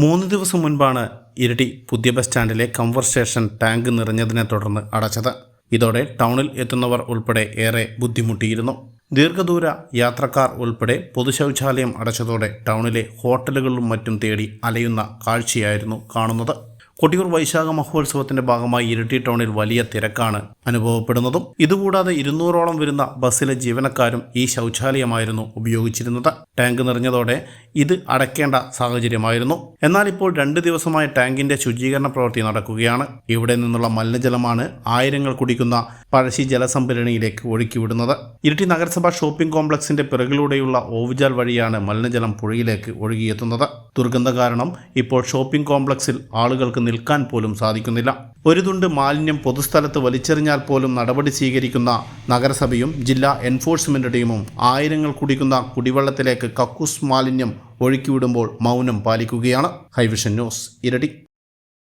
മൂന്ന് ദിവസം മുൻപാണ് ഇരട്ടി പുതിയ ബസ് സ്റ്റാൻഡിലെ കംഫർ സ്റ്റേഷൻ ടാങ്ക് നിറഞ്ഞതിനെ തുടർന്ന് അടച്ചത്. ഇതോടെ ടൗണിൽ എത്തുന്നവർ ഉൾപ്പെടെ ഏറെ ബുദ്ധിമുട്ടിയിരുന്നു. ദീർഘദൂര യാത്രക്കാർ ഉൾപ്പെടെ പൊതുശൗചാലയം അടച്ചതോടെ ടൗണിലെ ഹോട്ടലുകളിലും മറ്റും തേടി അലയുന്ന കാഴ്ചയായിരുന്നു കാണുന്നത്. കൊട്ടിയൂർ വൈശാഖ മഹോത്സവത്തിന്റെ ഭാഗമായി ഇരിട്ടി ടൗണിൽ വലിയ തിരക്കാണ് അനുഭവപ്പെടുന്നതും. ഇതുകൂടാതെ ഇരുന്നൂറോളം വരുന്ന ബസ്സിലെ ജീവനക്കാരും ഈ ശൗചാലയമായിരുന്നു ഉപയോഗിച്ചിരുന്നത്. ടാങ്ക് നിറഞ്ഞതോടെ ഇത് അടയ്ക്കേണ്ട സാഹചര്യമായിരുന്നു. എന്നാൽ ഇപ്പോൾ രണ്ട് ദിവസമായി ടാങ്കിന്റെ ശുചീകരണ പ്രവൃത്തി നടക്കുകയാണ്. ഇവിടെ നിന്നുള്ള മലിനജലമാണ് ആയിരങ്ങൾ കുടിക്കുന്ന പഴശ്ശി ജലസംഭരണിയിലേക്ക് ഒഴുക്കിവിടുന്നത്. ഇരിട്ടി നഗരസഭാ ഷോപ്പിംഗ് കോംപ്ലക്സിന്റെ പിറകിലൂടെയുള്ള ഓവുചാൽ വഴിയാണ് മലിനജലം പുഴയിലേക്ക് ഒഴുകിയെത്തുന്നത്. ദുർഗന്ധ കാരണം ഇപ്പോൾ ഷോപ്പിംഗ് കോംപ്ലക്സിൽ ആളുകൾക്ക് നിൽക്കാൻ പോലും സാധിക്കുന്നില്ല. ഒരു തുണ്ട് മാലിന്യം പൊതുസ്ഥലത്ത് വലിച്ചെറിഞ്ഞാൽ പോലും നടപടി സ്വീകരിക്കുന്ന നഗരസഭയും ജില്ലാ എൻഫോഴ്സ്മെന്റ് ടീമും ആയിരങ്ങൾ കുടിക്കുന്ന കുടിവെള്ളത്തിലേക്ക് കക്കൂസ് മാലിന്യം ഒഴുക്കിവിടുമ്പോൾ മൗനം പാലിക്കുകയാണ്. Hi Vision news Iritty.